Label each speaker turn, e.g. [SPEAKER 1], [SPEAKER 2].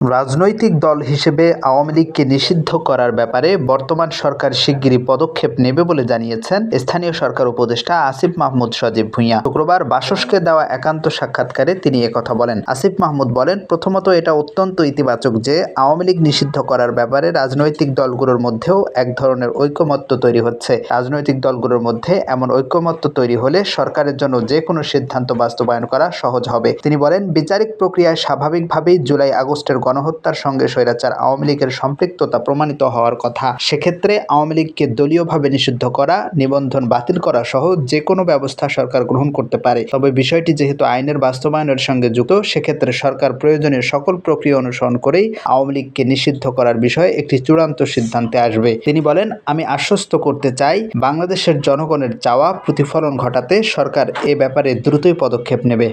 [SPEAKER 1] রাজনৈতিক দল হিসেবে আওয়ামী লীগকে নিষিদ্ধ করার ব্যাপারে বর্তমান সরকার শিগগিরই পদক্ষেপ নেবে বলে জানিয়েছেন স্থানীয় সরকার উপদেষ্টা আসিফ মাহমুদ সজীব ভুঁইয়া। শুক্রবার বাসসকে দেওয়া একান্ত সাক্ষাৎকারে তিনি একথা বলেন। আসিফ মাহমুদ বলেন, প্রথমত এটা অত্যন্ত ইতিবাচক যে আওয়ামী লীগ নিষিদ্ধ করার ব্যাপারে রাজনৈতিক দলগুলোর মধ্যেও এক ধরনের ঐকমত্য তৈরি হচ্ছে। রাজনৈতিক দলগুলোর মধ্যে এমন ঐকমত্য তৈরি হলে সরকারের জন্য যে কোনো সিদ্ধান্ত বাস্তবায়ন করা সহজ হবে। তিনি বলেন, বিচারিক প্রক্রিয়ায় স্বাভাবিকভাবেই জুলাই আগস্টের গণহত্যার সঙ্গে স্বৈরাচার আওয়ামী লীগের সম্পৃক্ততা প্রমাণিত হওয়ার কথা। সেক্ষেত্রে আওয়ামী লীগকে দলীয়ভাবে নিষিদ্ধ করা, নিবন্ধন বাতিল করা সহ যে কোনো ব্যবস্থা সরকার গ্রহণ করতে পারে। তবে বিষয়টি যেহেতু আইনের বাস্তবায়নের সঙ্গে যুক্ত, সেক্ষেত্রে সরকার প্রয়োজনীয় সকল প্রক্রিয়া অনুসরণ করেই আওয়ামী লীগকে নিষিদ্ধ করার বিষয়ে একটি চূড়ান্ত সিদ্ধান্তে আসবে। তিনি বলেন, আমি আশ্বস্ত করতে চাই, বাংলাদেশের জনগণের চাওয়া প্রতিফলন ঘটাতে সরকার এ ব্যাপারে দ্রুতই পদক্ষেপ নেবে।